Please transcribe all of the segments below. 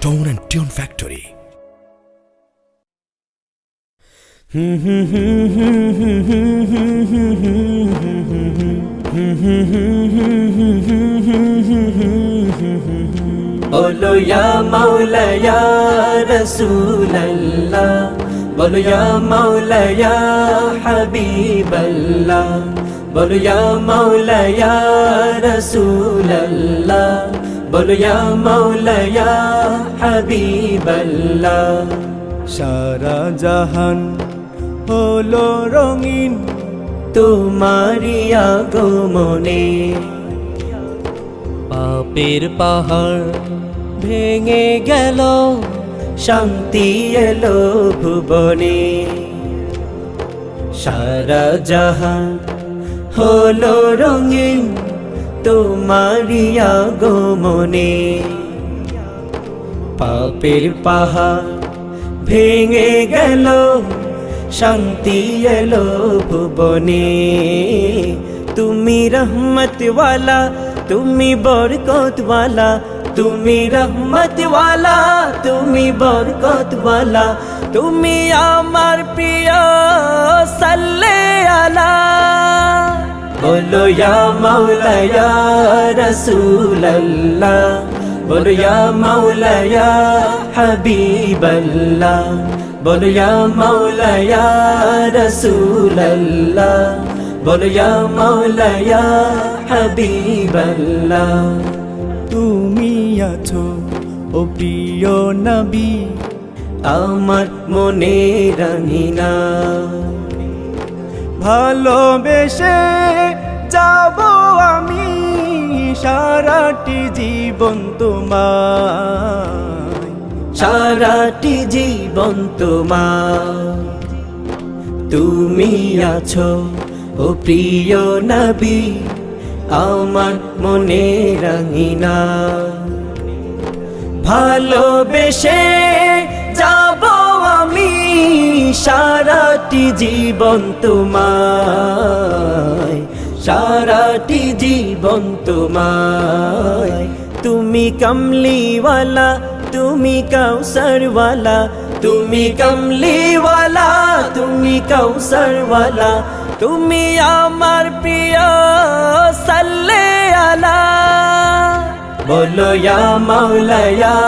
Tone and Tune Factory. বলো ইয়া মাওলা ইয়া রাসূলুল্লাহ বলো ইয়া মাওলা ইয়া হাবিবাল্লাহ বলো ইয়া মাওলা ইয়া রাসূলুল্লাহ বলো মাওলা ইয়া হাবিবাল্লাহ সারা জাহান হলো রঙিন। তোমারি আগমনে। পাপের পাহাড় ভেঙে গেল শান্তি এলো ভুবনে। সারা জাহান হলো রঙিন। তোমারি আগমনে। পাপের পাহাড় ভেঙে গেল, শান্তি এলো ভুবনে। তুমি রহমতওয়ালা, তুমি বরকতওয়ালা, তুমি রহমতওয়ালা, তুমি বরকতওয়ালা, তুমি আমার বলো ইয়া মাওলা ইয়া রাসূলুল্লাহ বলো ইয়া মাওলা ইয়া হাবিবাল্লাহ বলো ইয়া মাওলা ইয়া রাসূলুল্লাহ বলো ইয়া মাওলা ইয়া হাবিবাল্লাহ তুমি আছো ও প্রিয় নবী। আমার মনে রাঙিনা ভালোবেসে সারাটি জীবন তোমার সারাটি জীবন তোমার তুমি আছো, ও প্রিয় নবী, আমার মনে রাঙিনা। ভালোবেসে যাব আমি, সারাটি জীবন তোমায়। সারাটি জীবন তোমায়। তুমি কমলিওয়ালা, তুমি কৌসরওয়ালা তুমি কমলিওয়ালা, তুমি কৌসরওয়ালা তুমি আমার প্রিয় সাল্লে আলা বলো ইয়া মাওলা ইয়া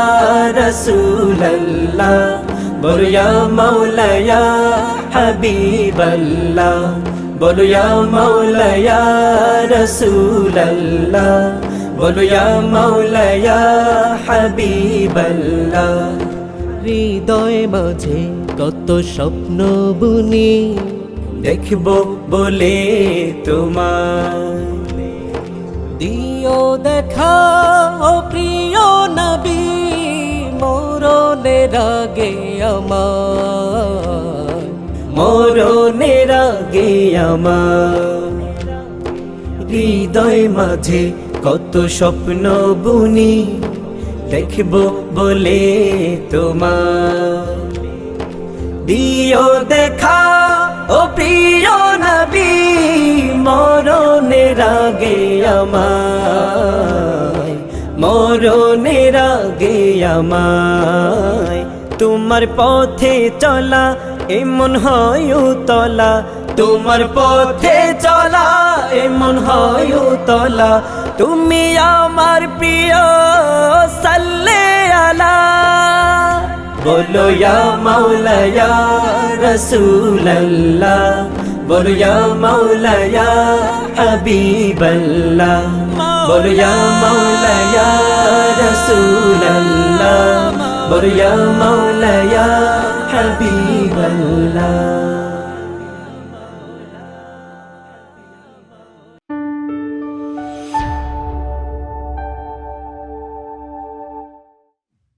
রাসূলুল্লাহ, বলো ইয়া মাওলা ইয়া হাবিবাল্লাহ। বলো ইয়া মাওলা ইয়া রাসূলুল্লাহ বলো ইয়া মাওলা ইয়া হাবিবাল্লাহ হৃদয় মাঝে কত স্বপ্ন বুনি। দেখব বলে তোমার দিও দেখা ও প্রিয় নবী মরণের আগে আমার। আগে আমার। হৃদয় মাঝে কত স্বপ্ন বুনি, দেখব বলে তোমার। দিও দেখা, ও প্রিয় নবী, মরণের আগে আমায়, মরণের আগে আমায়। তোমার পথে চলা, এমন হয় তলা তোমার পথে চলা, এমন হয় তলা। তুমি আমার প্রিয় সাল্লে আলা। বলো ইয়া মাওলা ইয়া রাসূলুল্লাহ বলো ইয়া মাওলা ইয়া হাবিবাল্লাহ বলো ইয়া মাওলা বলো ইয়া মাওলা ইয়া